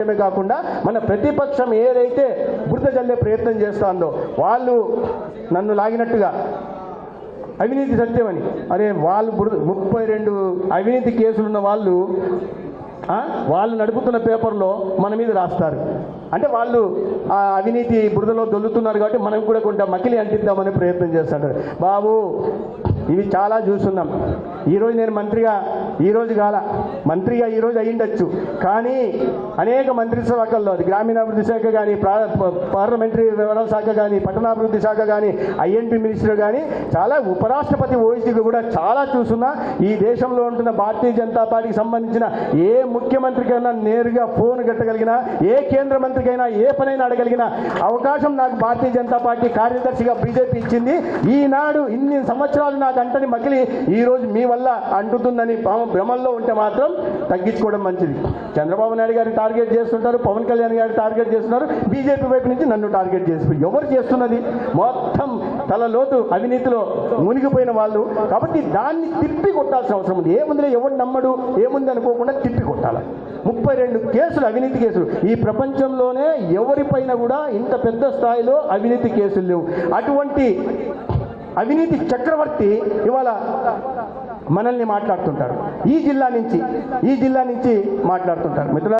చేయడమే కాకుండా మన ప్రతిపక్షం ఏదైతే బురద జల్లే ప్రయత్నం చేస్తుందో వాళ్ళు నన్ను లాగినట్టుగా అవినీతి సత్యమని అరే వాళ్ళు బురద ముప్పై రెండు అవినీతి కేసులున్న వాళ్ళు వాళ్ళు నడుపుతున్న పేపర్లో మన మీద రాస్తారు. అంటే వాళ్ళు ఆ అవినీతి బురదలో దొల్లుతున్నారు కాబట్టి మనం కూడా కొంత మకిలి అంటిద్దామనే ప్రయత్నం చేస్తుంటారు. బాబు ఇవి చాలా చూస్తున్నాం. ఈరోజు నేను మంత్రిగా ఈరోజు కాల మంత్రిగా ఈరోజు అయ్యిండొచ్చు. కానీ అనేక మంత్రి శాఖల్లో గ్రామీణాభివృద్ధి శాఖ కానీ పార్లమెంటరీ వ్యవహారాల శాఖ కానీ పట్టణాభివృద్ధి శాఖ కానీ ఐఎన్పి మినిస్టర్ కానీ చాలా ఉపరాష్ట్రపతి ఓయిసీకి కూడా చాలా చూస్తున్నా. ఈ దేశంలో ఉంటున్న భారతీయ జనతా పార్టీకి సంబంధించిన ఏ ముఖ్యమంత్రికైనా నేరుగా ఫోన్ కట్టగలిగినా ఏ కేంద్ర మంత్రికైనా ఏ పనైనా అడగలిగిన అవకాశం నాకు భారతీయ జనతా పార్టీ కార్యదర్శిగా బీజేపీ ఇచ్చింది. ఈనాడు ఇన్ని సంవత్సరాలు నాకు అంటని మగిలి ఈ రోజు మీ వల్ల అంటుతుందని భ్రమ- భ్రమల్లో ఉంటే మాత్రం తగ్గించుకోవడం మంచిది. చంద్రబాబు నాయుడు గారిని టార్గెట్ చేస్తుంటారు పవన్ కళ్యాణ్ గారిని టార్గెట్ చేస్తున్నారు బీజేపీ వైపు నుంచి నన్ను టార్గెట్ చేస్తున్నారు. ఎవరు చేస్తున్నది? మొత్తం తల లోతు అవినీతిలో మునిగిపోయిన వాళ్ళు. కాబట్టి దాన్ని తిప్పి కొట్టాల్సిన అవసరం ఉంది. ఏముందిలే ఎవరు నమ్మడు ఏముంది అనుకోకుండా తిప్పి కొట్టాలి. ముప్పై రెండు కేసులు అవినీతి కేసులు. ఈ ప్రపంచంలోనే ఎవరిపైన కూడా ఇంత పెద్ద స్థాయిలో అవినీతి కేసులు లేవు. అటువంటి అవినీతి చక్రవర్తి ఇవాళ మనల్ని మాట్లాడుతుంటారు ఈ జిల్లా నుంచి ఈ జిల్లా నుంచి మాట్లాడుతుంటారు మిత్రుల